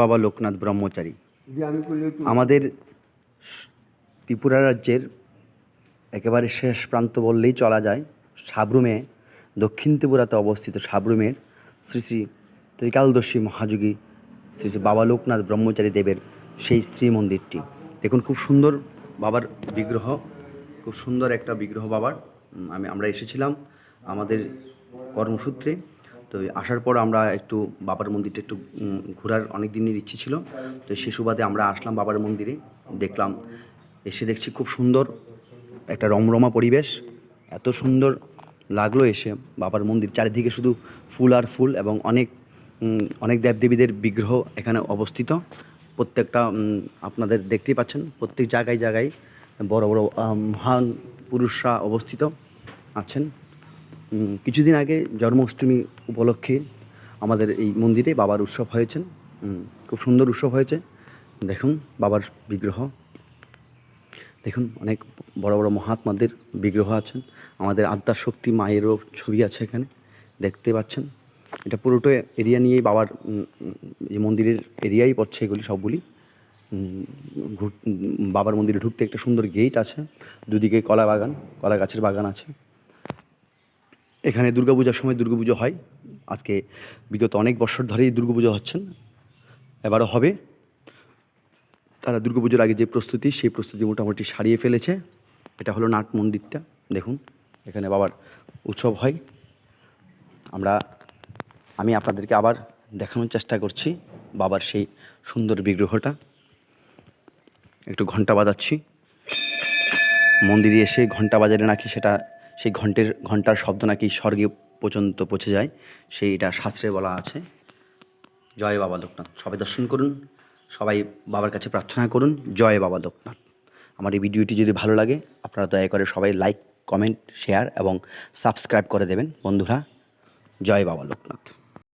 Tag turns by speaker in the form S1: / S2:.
S1: বাবা লোকনাথ ব্রহ্মচারী। আমাদের ত্রিপুরা রাজ্যের একেবারে শেষ প্রান্ত বললেই চলা যায় সাবরুমে দক্ষিণ ত্রিপুরাতে অবস্থিত সাবরুমের শ্রী শ্রী ত্রিকালদর্শী মহাযোগী শ্রী শ্রী বাবা লোকনাথ ব্রহ্মচারী দেবের সেই স্ত্রী মন্দিরটি। দেখুন খুব সুন্দর বাবার বিগ্রহ খুব সুন্দর একটা বিগ্রহ বাবার। আমি আমরা এসেছিলাম আমাদের কর্মসূত্রে। তো আসার পর আমরা একটু বাবার মন্দিরটা একটু ঘোরার অনেক দিনের ইচ্ছে ছিল। তো সে সুবাদে আমরা আসলাম বাবার মন্দিরে, দেখলাম, এসে দেখছি খুব সুন্দর একটা রমরমা পরিবেশ। এত সুন্দর লাগল এসে বাবার মন্দির। চারিদিকে শুধু ফুল আর ফুল এবং অনেক অনেক দেবদেবীদের বিগ্রহ এখানে অবস্থিত। প্রত্যেকটা আপনাদের দেখতেই পাচ্ছেন, প্রত্যেক জায়গায় জায়গায় বড় বড় মহান পুরুষরা অবস্থিত আছেন। কিছুদিন আগে জন্মাষ্টমী উপলক্ষে আমাদের এই মন্দিরে বাবার উৎসব হয়েছেন খুব সুন্দর উৎসব হয়েছে। দেখুন, বাবার বিগ্রহ। দেখুন, অনেক বড় বড় মহাত্মাদের বিগ্রহ আছেন আমাদের আদ্যার শক্তি মায়েরও ছবি আছে এখানে। দেখতে পাচ্ছেন? এটা পুরোটা এরিয়া নিয়েই বাবার এই মন্দিরের এরিয়াই পড়ছে এগুলি সবগুলি। বাবার মন্দিরে ঢুকতে একটা সুন্দর গেট আছে। দুদিকে কলা বাগান কলা গাছের বাগান আছে। এখানে দুর্গাপূজার সময় দুর্গাপুজো হয়। আজকে বিগত অনেক বছর ধরেই দুর্গাপুজো হচ্ছেন। এবারও হবে। তারা দুর্গাপুজোর আগে যে প্রস্তুতি, সেই প্রস্তুতি মোটামুটি সারিয়ে ফেলেছে। এটা হলো নাট মন্দিরটা। দেখুন, এখানে বাবার উৎসব হয়। আমরা, আমি আপনাদেরকে আবার দেখানোর চেষ্টা করছি বাবার সেই সুন্দর বিগ্রহটা। একটু ঘণ্টা বাজাচ্ছি। মন্দিরে এসে ঘণ্টা বাজালে নাকি সেটা সেই ঘন্টের, ঘণ্টার শব্দ নাকি স্বর্গে পর্যন্ত পৌঁছে যায়, সেইটা শাস্ত্রে বলা আছে। জয় বাবা লোকনাথ। সবাই দর্শন করুন, সবাই বাবার কাছে প্রার্থনা করুন, জয় বাবা লোকনাথ। আমার এই ভিডিওটি যদি ভালো লাগে, আপনারা দয়া করে সবাই লাইক, কমেন্ট, শেয়ার এবং সাবস্ক্রাইব করে দেবেন। বন্ধুরা, জয় বাবা লোকনাথ।